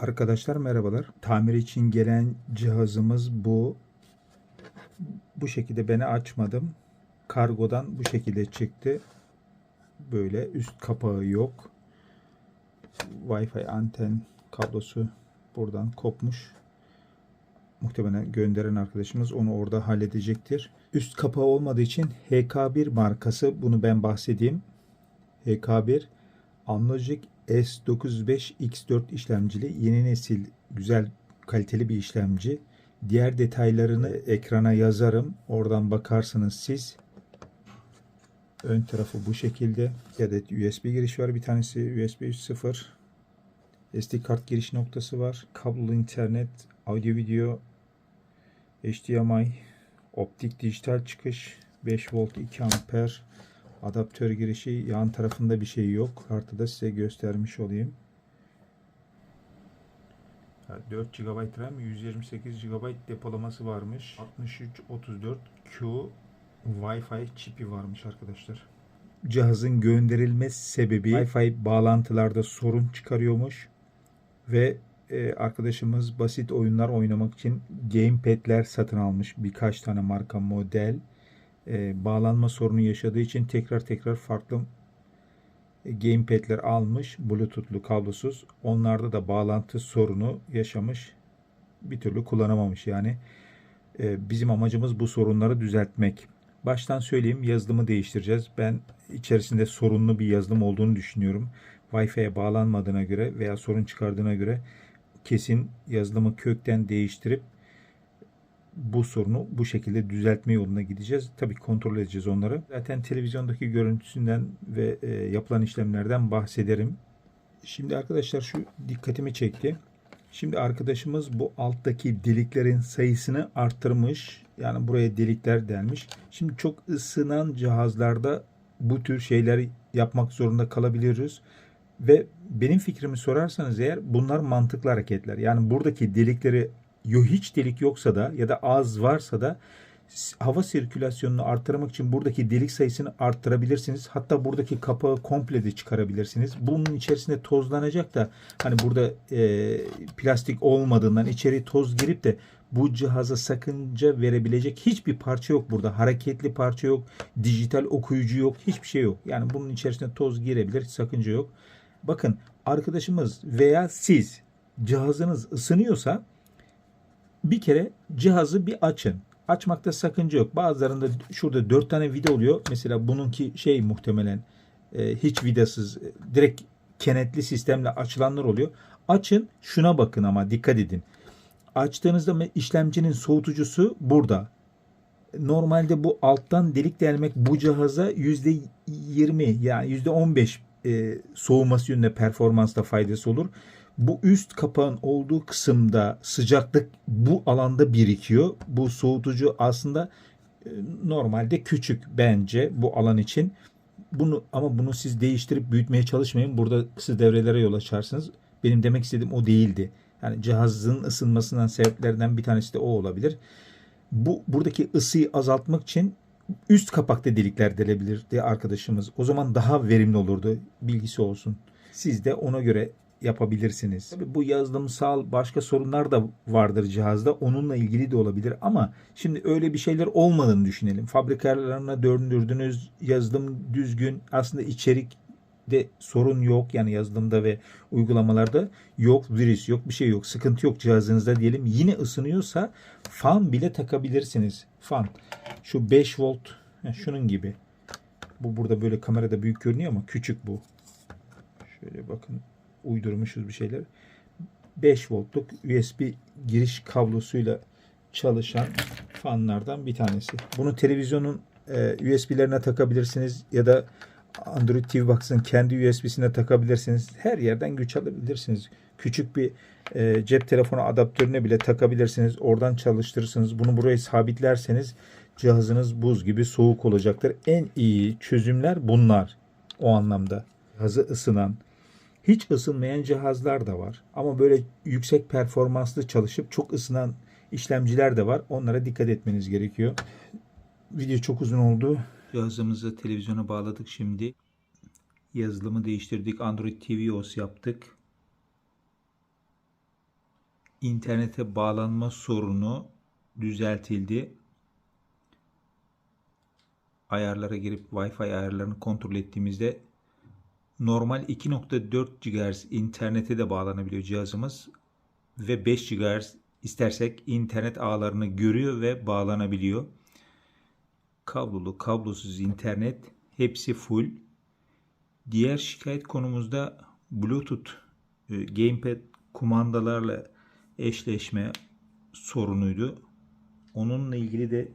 Arkadaşlar merhabalar. Tamir için gelen cihazımız bu. Bu şekilde beni açmadım. Kargodan bu şekilde çıktı. Böyle üst kapağı yok. Wi-Fi anten kablosu buradan kopmuş. Muhtemelen gönderen arkadaşımız onu orada halledecektir. Üst kapağı olmadığı için HK1 markası bunu ben bahsedeyim. HK1 Amlogic S95X4 işlemcili yeni nesil güzel kaliteli bir işlemci. Diğer detaylarını ekrana yazarım. Oradan bakarsınız siz. Ön tarafı bu şekilde. Adet USB giriş var. Bir tanesi USB 3.0. SD kart giriş noktası var. Kablolu internet, audio video, HDMI, optik dijital çıkış, 5 volt 2 amper, adaptör girişi yan tarafında bir şey yok. Kartı da size göstermiş olayım. 4 GB RAM, 128 GB depolaması varmış. 6334 Q Wi-Fi çipi varmış arkadaşlar. Cihazın gönderilme sebebi Wi-Fi bağlantılarda sorun çıkarıyormuş ve e, arkadaşımız basit oyunlar oynamak için gamepad'ler satın almış birkaç tane marka model e, bağlanma sorunu yaşadığı için tekrar tekrar farklı e, gamepad'ler almış bluetoothlu kablosuz. Onlarda da bağlantı sorunu yaşamış bir türlü kullanamamış. Yani E, bizim amacımız bu sorunları düzeltmek. Baştan söyleyeyim yazılımı değiştireceğiz. Ben içerisinde sorunlu bir yazılım olduğunu düşünüyorum. Wi-Fi'ye bağlanmadığına göre veya sorun çıkardığına göre kesin yazılımı kökten değiştirip bu sorunu bu şekilde düzeltme yoluna gideceğiz. Tabii kontrol edeceğiz onları. Zaten televizyondaki görüntüsünden ve e, yapılan işlemlerden bahsederim. Şimdi arkadaşlar şu dikkatimi çekti. Şimdi arkadaşımız bu alttaki deliklerin sayısını arttırmış. Yani buraya delikler delmiş. Şimdi çok ısınan cihazlarda bu tür şeyler yapmak zorunda kalabiliyoruz. Ve benim fikrimi sorarsanız eğer bunlar mantıklı hareketler. Yani buradaki delikleri hiç delik yoksa da ya da az varsa da hava sirkülasyonunu arttırmak için buradaki delik sayısını arttırabilirsiniz. Hatta buradaki kapağı komple de çıkarabilirsiniz. Bunun içerisinde tozlanacak da hani burada e, plastik olmadığından içeri toz girip de bu cihaza sakınca verebilecek hiçbir parça yok burada. Hareketli parça yok, dijital okuyucu yok, hiçbir şey yok. Yani bunun içerisine toz girebilir, sakınca yok. Bakın arkadaşımız veya siz cihazınız ısınıyorsa bir kere cihazı bir açın. Açmakta sakınca yok. Bazılarında şurada dört tane vida oluyor. Mesela bununki şey muhtemelen e, hiç vidasız e, direkt kenetli sistemle açılanlar oluyor. Açın şuna bakın ama dikkat edin. Açtığınızda işlemcinin soğutucusu burada. Normalde bu alttan delik delmek bu cihaza %20 yani %15 e, soğuması yönünde performansta faydası olur. Bu üst kapağın olduğu kısımda sıcaklık bu alanda birikiyor. Bu soğutucu aslında e, normalde küçük bence bu alan için. Bunu ama bunu siz değiştirip büyütmeye çalışmayın. Burada kısa devrelere yol açarsınız. Benim demek istediğim o değildi. Yani cihazın ısınmasından sebeplerden bir tanesi de o olabilir. Bu buradaki ısıyı azaltmak için üst kapakta delikler delebilirdi arkadaşımız. O zaman daha verimli olurdu. Bilgisi olsun. Siz de ona göre yapabilirsiniz. Tabii bu yazılımsal başka sorunlar da vardır cihazda. Onunla ilgili de olabilir ama şimdi öyle bir şeyler olmadığını düşünelim. Fabrikalarına döndürdünüz, yazılım düzgün. Aslında içerik de sorun yok yani yazılımda ve uygulamalarda yok virüs yok bir şey yok sıkıntı yok cihazınızda diyelim yine ısınıyorsa fan bile takabilirsiniz fan şu 5 volt şunun gibi bu burada böyle kamerada büyük görünüyor ama küçük bu şöyle bakın uydurmuşuz bir şeyler 5 voltluk USB giriş kablosuyla çalışan fanlardan bir tanesi bunu televizyonun e, USB'lerine takabilirsiniz ya da Android TV Box'ın kendi USB'sine takabilirsiniz. Her yerden güç alabilirsiniz. Küçük bir e, cep telefonu adaptörüne bile takabilirsiniz. Oradan çalıştırırsınız. Bunu buraya sabitlerseniz cihazınız buz gibi soğuk olacaktır. En iyi çözümler bunlar o anlamda. Cihazı ısınan, hiç ısınmayan cihazlar da var. Ama böyle yüksek performanslı çalışıp çok ısınan işlemciler de var. Onlara dikkat etmeniz gerekiyor. Video çok uzun oldu. Cihazımızı televizyona bağladık şimdi. Yazılımı değiştirdik. Android TV OS yaptık. internete bağlanma sorunu düzeltildi. Ayarlara girip Wi-Fi ayarlarını kontrol ettiğimizde normal 2.4 GHz internete de bağlanabiliyor cihazımız ve 5 GHz istersek internet ağlarını görüyor ve bağlanabiliyor. Kablolu, kablosuz internet hepsi full. Diğer şikayet konumuzda Bluetooth e, gamepad kumandalarla eşleşme sorunuydu. Onunla ilgili de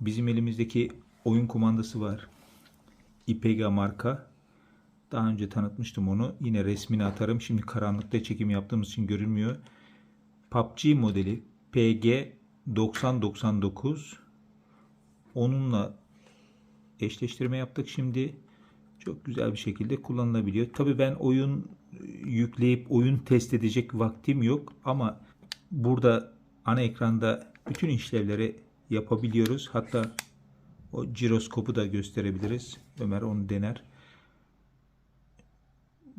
bizim elimizdeki oyun kumandası var. Ipega marka. Daha önce tanıtmıştım onu. Yine resmini atarım. Şimdi karanlıkta çekim yaptığımız için görünmüyor. PUBG modeli PG 9099 onunla eşleştirme yaptık şimdi. Çok güzel bir şekilde kullanılabiliyor. Tabii ben oyun yükleyip oyun test edecek vaktim yok ama burada ana ekranda bütün işlevleri yapabiliyoruz. Hatta o jiroskopu da gösterebiliriz. Ömer onu dener.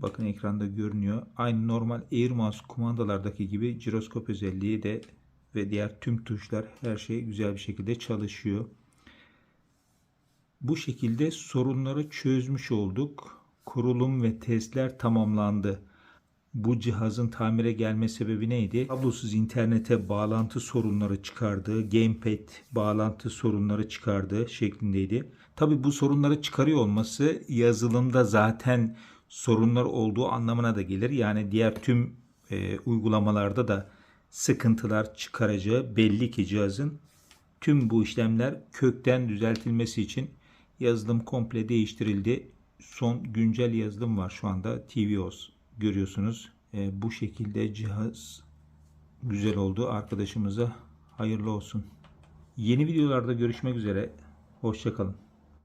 Bakın ekranda görünüyor. Aynı normal Air Mouse kumandalardaki gibi jiroskop özelliği de ve diğer tüm tuşlar her şey güzel bir şekilde çalışıyor. Bu şekilde sorunları çözmüş olduk. Kurulum ve testler tamamlandı. Bu cihazın tamire gelme sebebi neydi? Kablosuz internete bağlantı sorunları çıkardığı, gamepad bağlantı sorunları çıkardığı şeklindeydi. Tabi bu sorunları çıkarıyor olması yazılımda zaten sorunlar olduğu anlamına da gelir. Yani diğer tüm e, uygulamalarda da sıkıntılar çıkaracağı belli ki cihazın. Tüm bu işlemler kökten düzeltilmesi için yazılım komple değiştirildi. Son güncel yazılım var şu anda tvOS görüyorsunuz. E, bu şekilde cihaz güzel oldu. Arkadaşımıza hayırlı olsun. Yeni videolarda görüşmek üzere. Hoşçakalın.